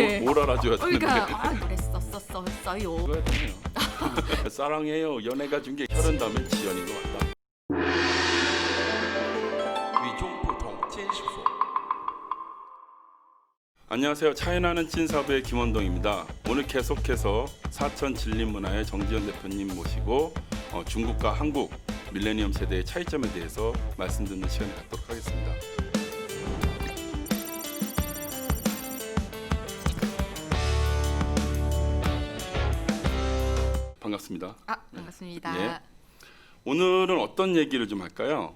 네. 네. 뭘 알아줘야 어, 그러니까 되는데 그러니까 아 노래. 썼어 써요. 사랑해요. 연애가 준 게 혈연 다음에 지연인 것 같다. 위종보통찐식소. 안녕하세요. 차이나는 찐사부의 김원동입니다. 오늘 계속해서 사천 진림문화의 정지현 대표님 모시고 어, 중국과 한국 밀레니엄 세대의 차이점에 대해서 말씀 듣는 시간을 갖도록 하겠습니다. 반갑습니다. 아 반갑습니다. 예. 오늘은 어떤 얘기를 좀 할까요?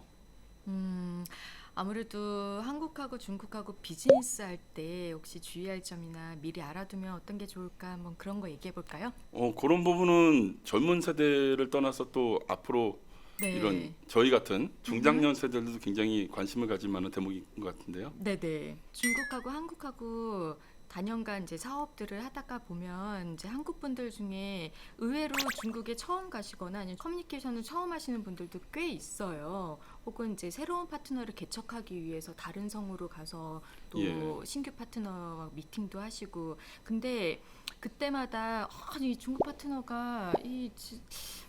음 아무래도 한국하고 중국하고 비즈니스 할 때 혹시 주의할 점이나 미리 알아두면 어떤 게 좋을까 한번 그런 거 얘기해 볼까요? 어, 그런 부분은 젊은 세대를 떠나서 또 앞으로 네. 이런 저희 같은 중장년 세대들도 굉장히 관심을 가질 만한 대목인 것 같은데요. 네네. 중국하고 한국하고 단연간 이제 사업들을 하다가 보면 이제 한국 분들 중에 의외로 중국에 처음 가시거나 아니면 커뮤니케이션을 처음 하시는 분들도 꽤 있어요. 혹은 이제 새로운 파트너를 개척하기 위해서 다른 성으로 가서 또 예. 신규 파트너와 미팅도 하시고 근데 그때마다 아니 중국 파트너가 이 지-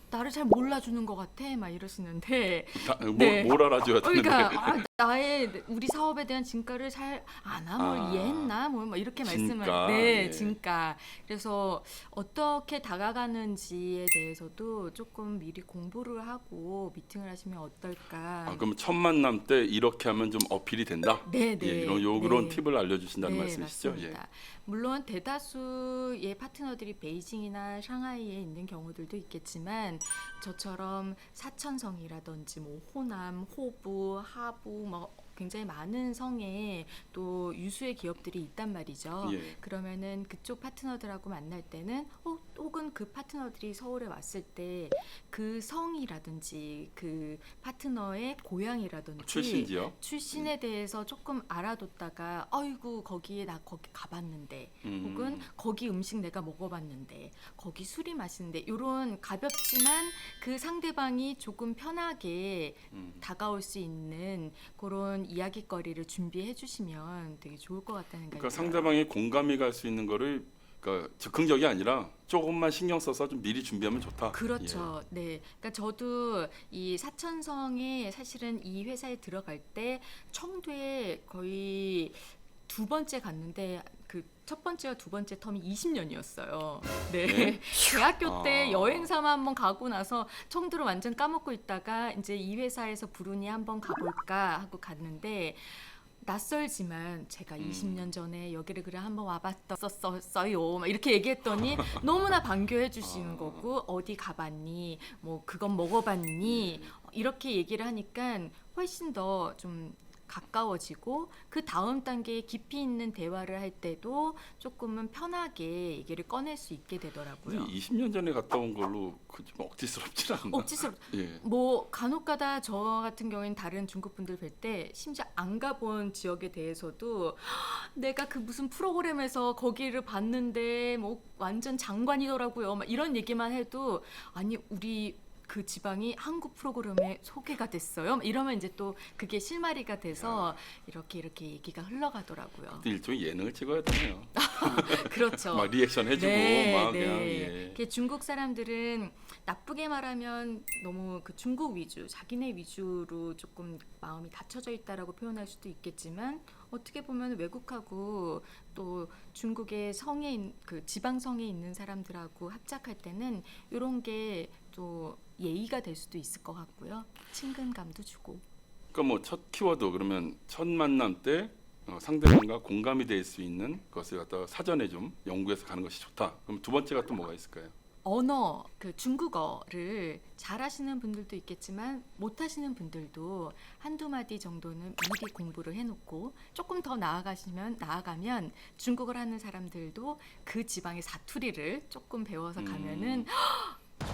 나를 잘 몰라주는 것 같아 막 이러시는데 다, 뭘, 네. 뭘 알아줘야 되는데. 그러니까 아, 나의 우리 사업에 대한 진가를 잘 아나 뭘 아, 이해했나 뭐, 뭐 이렇게 말씀을 진가, 네 예. 진가 그래서 어떻게 다가가는지에 대해서도 조금 미리 공부를 하고 미팅을 하시면 어떨까 아, 그럼 첫 만남 때 이렇게 하면 좀 어필이 된다. 네, 네. 예, 이런 요 그런 네. 팁을 알려주신다는 네, 말씀이시죠? 예. 맞습니다. 물론 대다수의 파트너들이 베이징이나 상하이에 있는 경우들도 있겠지만 저처럼 사천성이라든지 뭐 호남, 호부, 하부 뭐 굉장히 많은 성에 또 유수의 기업들이 있단 말이죠. 예. 그러면은 그쪽 파트너들하고 만날 때는 혹- 혹은 그 파트너들이 서울에 왔을 때 그 성이라든지 그 파트너의 고향이라든지 출신지요. 출신에 대해서 조금 알아뒀다가 아이고 거기에 나 거기 가봤는데 음. 혹은 거기 음식 내가 먹어봤는데 거기 술이 맛있는데 이런 가볍지만 그 상대방이 조금 편하게 음. 다가올 수 있는 그런 이야기거리를 준비해 주시면 되게 좋을 것 같다는 생각이 그러니까. 상대방이 공감이 갈 수 있는 거를 그러니까 즉흥적이 아니라 조금만 신경 써서 좀 미리 준비하면 좋다. 그렇죠. 네. 그러니까 저도 이 사천성에 사실은 이 회사에 들어갈 때 청두에 거의 두 번째 갔는데 그 첫 번째와 두 번째 텀이 20년이었어요. 네. 네. 대학교 때 아. 여행 삼아 한번 가고 나서 청두를 완전 까먹고 있다가 이제 이 회사에서 부르니 한번 가볼까 하고 갔는데 낯설지만 제가 음. 20년 전에 여기를 그래 한번 와봤었어요. 막 이렇게 얘기했더니 너무나 반겨해 주시는 아. 거고 어디 가봤니? 뭐 그건 먹어봤니? 네. 이렇게 얘기를 하니까 훨씬 더 좀 가까워지고 그 다음 단계에 깊이 있는 대화를 할 때도 조금은 편하게 얘기를 꺼낼 수 있게 되더라고요. 근데 20년 전에 갔다 온 걸로 그좀 억지스럽지 않나? 억지스럽 예. 뭐 간혹가다 저 같은 경우에는 다른 중국 분들 뵐 때 심지어 안 가본 지역에 대해서도 내가 그 무슨 프로그램에서 거기를 봤는데 뭐 완전 장관이더라고요. 막 이런 얘기만 해도 아니 우리 그 지방이 한국 프로그램에 소개가 됐어요. 막 이러면 이제 또 그게 실마리가 돼서 이렇게 이렇게 얘기가 흘러가더라고요. 그때 일종의 예능을 찍어야 되네요. 그렇죠. 막 리액션 해주고 막 그냥 예. 이게 중국 사람들은 나쁘게 말하면 너무 그 중국 위주, 자기네 위주로 조금 마음이 닫혀져 있다라고 표현할 수도 있겠지만 어떻게 보면 외국하고 또 중국의 성에 있- 그 지방 성에 있는 사람들하고 합작할 때는 이런 게 또 예의가 될 수도 있을 것 같고요. 친근감도 주고. 그러니까 뭐 첫 키워드 그러면 첫 만남 때 어, 상대방과 공감이 될 수 있는 것을 갖다가 사전에 좀 연구해서 가는 것이 좋다. 그럼 두 번째가 또 뭐가 있을까요? 언어, 그 중국어를 잘하시는 분들도 있겠지만 못하시는 분들도 한두 마디 정도는 미리 공부를 해놓고 조금 더 나아가시면 나아가면 중국어를 하는 사람들도 그 지방의 사투리를 조금 배워서 음. 가면은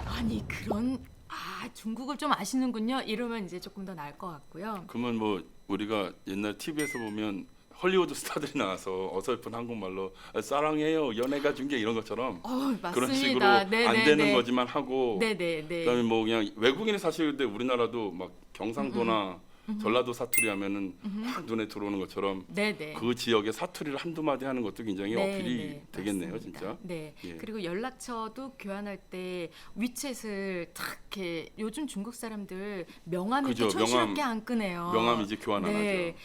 아니 그런 아 중국을 좀 아시는군요 이러면 이제 조금 더 나을 것 같고요. 그러면 뭐 우리가 옛날 TV에서 보면 헐리우드 스타들이 나와서 어설픈 한국말로 아, 사랑해요 연애가 준게 이런 것처럼 어 맞습니다. 그런 식으로 네, 안 네, 되는 네. 거지만 하고 네네 네. 그다음에 뭐 그냥 외국인이 사실 근데 우리나라도 막 경상도나 전라도 사투리 하면은 확 눈에 들어오는 것처럼 네네. 그 지역의 사투리를 한두 마디 하는 것도 굉장히 네, 어필이 네, 되겠네요, 맞습니다. 진짜. 네. 예. 그리고 연락처도 교환할 때 위챗을 탁 이렇게 요즘 중국 사람들 그죠, 이렇게 촌스럽게 명함, 안 꺼내요. 명함 이제 교환 안 네.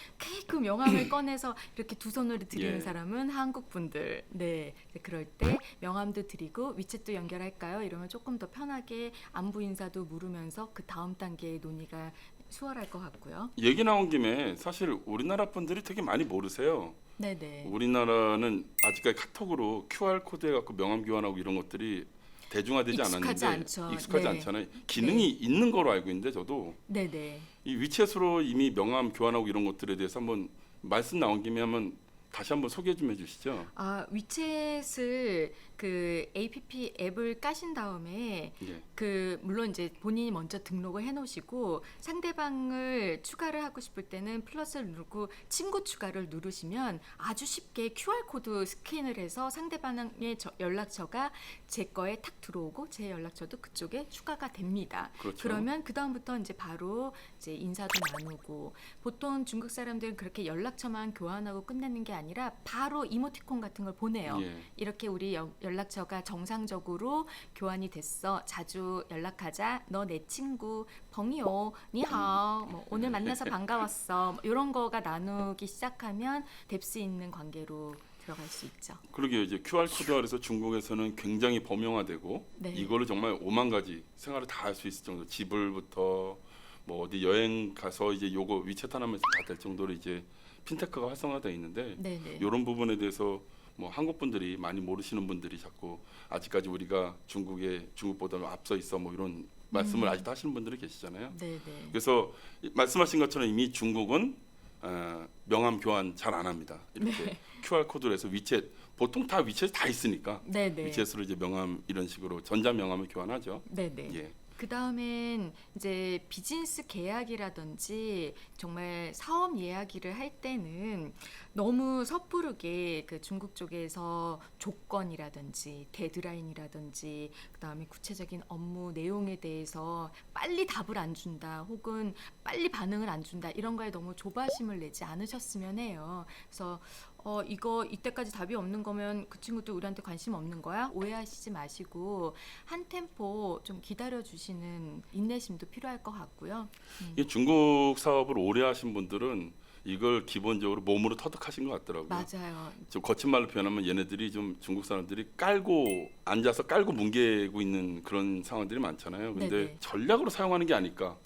그 명함을 꺼내서 이렇게 두 손으로 드리는 예. 사람은 한국 분들. 네. 그럴 때 명함도 드리고 위챗도 연결할까요? 이러면 조금 더 편하게 안부 인사도 물으면서 그 다음 단계의 논의가 수월할 것 같고요. 얘기 나온 김에 사실 우리나라 분들이 되게 많이 모르세요. 네네. 우리나라는 아직까지 카톡으로 QR 코드 해갖고 명함 교환하고 이런 것들이 대중화되지 익숙하지 않았는데 않죠. 익숙하지 네. 않잖아요. 기능이 있는 거로 알고 있는데 저도 네네. 이 위챗으로 이미 명함 교환하고 이런 것들에 대해서 한번 말씀 나온 김에 한번 다시 한번 소개 좀 해주시죠. 아 위챗을 그 APP 앱을 까신 다음에 예. 그 물론 이제 본인이 먼저 등록을 해놓으시고 상대방을 추가를 하고 싶을 때는 플러스를 누르고 친구 추가를 누르시면 아주 쉽게 QR 코드 스캔을 해서 상대방의 저- 연락처가 제 거에 탁 들어오고 제 연락처도 그쪽에 추가가 됩니다. 그렇죠. 그러면 그 다음부터 이제 바로 이제 인사도 나누고 보통 중국 사람들은 그렇게 연락처만 교환하고 끝내는 게 아니라 바로 이모티콘 같은 걸 보내요. 예. 이렇게 우리 여- 연락처가 정상적으로 교환이 됐어. 자주 연락하자. 너 내 친구 벙이요. 니하오. 뭐 오늘 만나서 반가웠어. 뭐 이런 거가 나누기 시작하면 될수 있는 관계로 들어갈 수 있죠. 그러게요. 이제 QR 코드화 그래서 중국에서는 굉장히 범용화되고 네. 이거를 정말 오만 가지 생활을 다 할 수 있을 정도. 지불부터 뭐 어디 여행 가서 이제 요거 위챗 하나만 다 될 정도로 이제 핀테크가 활성화되어 있는데 네네. 이런 부분에 대해서 뭐 한국 분들이 많이 모르시는 분들이 자꾸 아직까지 우리가 중국에 중국보다 앞서 있어 뭐 이런 말씀을 음. 아직도 하시는 분들이 계시잖아요. 네네. 그래서 이- 말씀하신 것처럼 이미 중국은 어, 명함 교환 잘 안 합니다. 이렇게 네. QR 코드로 해서 위챗 보통 다 위챗 다 있으니까 네네. 위챗으로 이제 명함 이런 식으로 전자 명함을 교환하죠. 네네. 예. 그 다음엔 이제 비즈니스 계약이라든지 정말 사업 이야기를 할 때는 너무 섣부르게 그 중국 쪽에서 조건이라든지 데드라인이라든지 그 다음에 구체적인 업무 내용에 대해서 빨리 답을 안 준다 혹은 빨리 반응을 안 준다 이런 거에 너무 조바심을 내지 않으셨으면 해요. 그래서 어 이거 이때까지 답이 없는 거면 그 친구도 우리한테 관심 없는 거야? 오해하시지 마시고 한 템포 좀 기다려 주시는 인내심도 필요할 것 같고요. 이 중국 사업을 오래 하신 분들은 이걸 기본적으로 몸으로 터득하신 것 같더라고요. 맞아요. 좀 거친 말로 표현하면 얘네들이 좀 중국 사람들이 깔고 앉아서 깔고 뭉개고 있는 그런 상황들이 많잖아요. 근데 네네. 전략으로 사용하는 게 아닐까.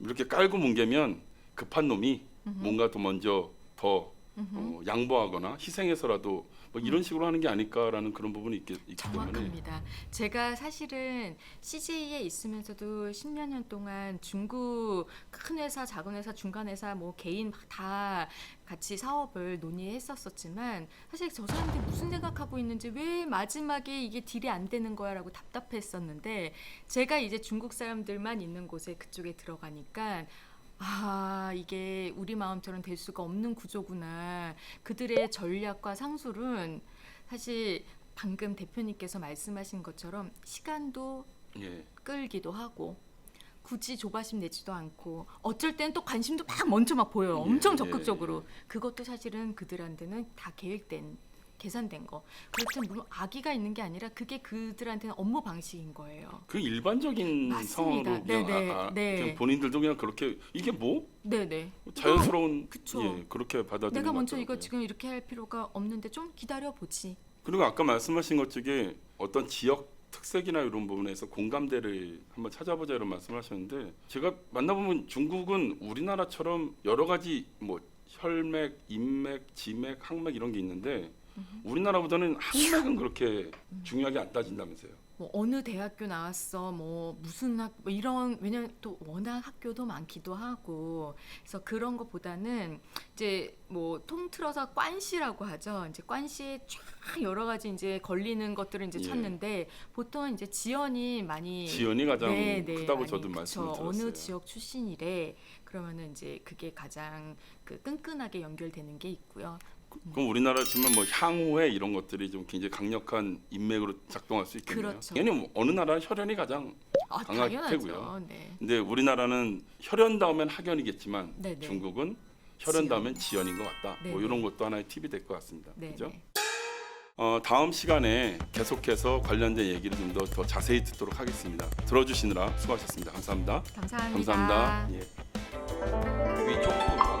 이렇게 깔고 뭉개면 급한 놈이 뭔가 더 먼저 더 어, 양보하거나 희생해서라도 뭐 이런 식으로 하는 게 아닐까라는 그런 부분이 있기, 있기 때문에. 정확합니다. 제가 사실은 CJ에 있으면서도 십몇 년 동안 중국 큰 회사, 작은 회사, 중간 회사, 뭐 개인 막 다 같이 사업을 논의했었었지만 사실 저 사람들이 무슨 생각하고 있는지 왜 마지막에 이게 딜이 안 되는 거야라고 답답했었는데 제가 이제 중국 사람들만 있는 곳에 그쪽에 들어가니까 아, 이게 우리 마음처럼 될 수가 없는 구조구나. 그들의 전략과 상술은 사실 방금 대표님께서 말씀하신 것처럼 시간도 예. 끌기도 하고 굳이 조바심 내지도 않고 어쩔 땐또 관심도 막 먼저 막 보여요. 예, 엄청 예, 적극적으로. 그것도 사실은 그들한테는 다 계획된 계산된 거. 그렇죠. 물론 악의가 있는 게 아니라 그게 그들한테는 업무 방식인 거예요. 그 일반적인 맞습니다. 상황으로 그냥, 네네, 아, 아, 네. 그냥 본인들도 그냥 그렇게 이게 뭐 네네. 자연스러운 그쵸. 예, 그렇게 받아들이는 내가 것 먼저 이거 같더라고요. 지금 이렇게 할 필요가 없는데 좀 기다려 보지. 그리고 아까 말씀하신 것 중에 어떤 지역 특색이나 이런 부분에서 공감대를 한번 찾아보자 이런 말씀하셨는데 제가 만나보면 중국은 우리나라처럼 여러 가지 뭐 혈맥, 인맥, 지맥, 항맥 이런 게 있는데 우리나라보다는 항맥은 그렇게 중요하게 안 따진다면서요. 뭐 어느 대학교 나왔어, 뭐 무슨 학, 뭐 이런 왜냐면 또 워낙 학교도 많기도 하고 그래서 그런 것보다는 이제 뭐 통틀어서 관시라고 하죠. 이제 관시에 쫙 여러 가지 이제 걸리는 것들을 이제 예. 찾는데 보통 이제 지연이 많이 지연이 가장 네, 네, 크다고 많이, 저도 그쵸. 말씀을 들었어요. 어느 지역 출신이래. 그러면은 이제 그게 가장 그 끈끈하게 연결되는 게 있고요. 그럼 우리나라 주면 뭐 향후에 이런 것들이 좀 굉장히 강력한 인맥으로 작동할 수 있겠네요. 그렇죠. 당연히 뭐 어느 나라 혈연이 가장 아, 강할 테고요. 네. 근데 우리나라는 혈연 다음엔 학연이겠지만 네네. 중국은 혈연 지연. 다음엔 지연인 것 같다. 네, 뭐 네네. 이런 것도 하나의 팁이 될 것 같습니다. 네. 그죠? 네. 어, 다음 시간에 계속해서 관련된 얘기를 좀 더 더 자세히 듣도록 하겠습니다. 들어주시느라 수고하셨습니다. 감사합니다. 감사합니다. 감사합니다. 예. 위쪽 부분.